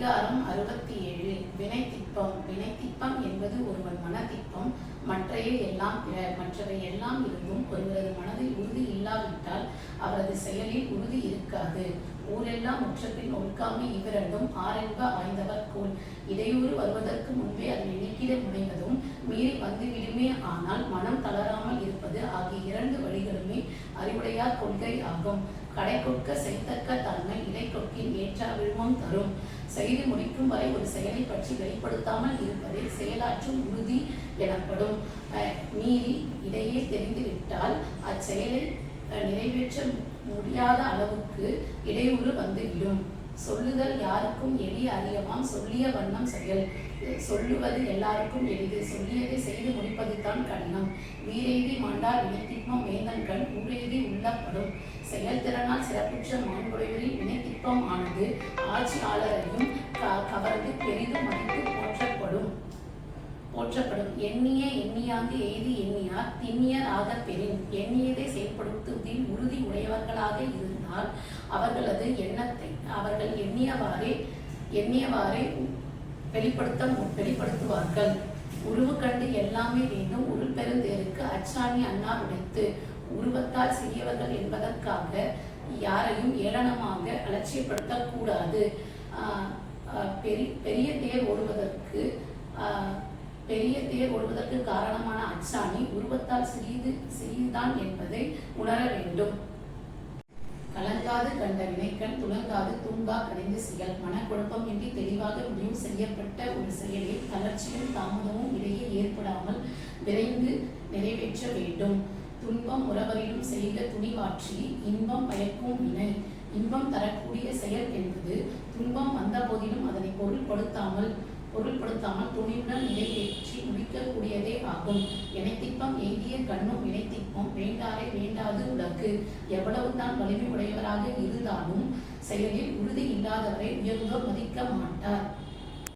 அதிகாரம் அறுபத்தி ஏழு பினை திப்பம் வினை திப்பம் என்பது ஒருவன் மனதிப்பம் மற்றைய எல்லாம் பிற மற்றவை எல்லாம் இருந்தும் ஒருவரது மனதில் உறுதி இல்லாவிட்டால் அவரது செயலில் உறுதி இருக்காது. ஊரெல்லாம் முற்றப்பின் ஒழுக்காமை இவரண்டும் ஆரென்ப ஆய்ந்தவர் கோல் இடையூறு வருவதற்கு முன்பே அதனை நீக்கிட முனைவதும் மீறி வந்துவிடுமே ஆனால் மனம் தளராமல் இருப்பது ஆகிய இரண்டு வழிகளுமே அறிவுடையார் கொள்கை ஆகும். கடை கொட்க செய்தக்க தன்மை இடை கொட்கின் ஏற்றா விழுமம் தரும். செயலை முடிக்கும் வரை ஒரு செயலை பற்றி வெளிப்படுத்தாமல் இருப்பதே செயலாற்றும் உறுதி எனப்படும். அஹ், மீறி இடையே தெரிந்துவிட்டால் அச்செயலை அஹ், நிறைவேற்ற முடியாத அளவுக்கு இடையூறு வந்துவிடும். சொல்லுதல் யாருக்கும் எளிய அறியவாம் சொல்லிய வண்ணம் செயல். சொல்லுவது எல்லாருக்கும் எளிது சொல்லியதை செய்து முடிப்பது தான் கடினம். வீரேதி மாண்டார் வினைத்திப்பம் வேந்தன்கள் ஊரேதி உள்ளப்படும். செயல்திறனால் சிறப்புற்ற மாண்புடையவரின் வினைத்திப்பம் ஆனது ஆட்சியாளரையும் க- கவர்ந்து பெரிதும் மதித்து போற்றப்படும். போற்றப்படும். எண்ணிய எண்ணியாங்கு எய்தி எண்ணியார் திண்ணியர் ஆக பெறின். எண்ணி இருந்தால் அவர்களது எண்ணத்தை அவர்கள் எண்ணியவாறே எண்ணியவாறே வெளிப்படுத்த வெளிப்படுத்துவார்கள். உருவு கண்டு எல்லாமே வேண்டும். உருள் பெருந்தேருக்கு அச்சாணி அண்ணா உடைத்து உருவத்தால் சிறியவர்கள் என்பதற்காக யாரையும் ஏளனமாக அலட்சியப்படுத்தக்கூடாது. ஆஹ் ஆஹ் பெரிய தேர் ஓடுவதற்கு பெரிய தேர் ஓடுவதற்கு காரணமான அச்சாணி உருவத்தால் சிறிது சிறிதுதான் என்பதை உணர வேண்டும். கலங்காது கண்ட வினைக்கண் துளங்காது தூங்கா கடைந்து செயல். மனக்குழப்பம் இன்றி தெளிவாக முடிவு செய்யப்பட்ட ஒரு செயலில் தளர்ச்சியும் தாமதமும் இடையே ஏற்படாமல் விரைந்து நிறைவேற்ற வேண்டும். துன்பம் உறவரிலும் செய்த துணிவாற்றி இன்பம் பயக்கும் வினை. இன்பம் தரக்கூடிய செயல் என்பது துன்பம் வந்த போதிலும் அதனை பொருள்படுத்தாமல் பொருள்படுத்தாமல் துணிவுடன் நிறைவேற்றி ஆகும் இணைத்திப்பம் எய்திய கண்ணும் இணைத்திப்பம். வேண்டாரே வேண்டாது உலக்கு எவ்வளவுதான் வலிமை உடையவராக இருந்தாலும் செயலில் உறுதி இல்லாதவரை உயர்ந்தோர் மதிக்க மாட்டார்.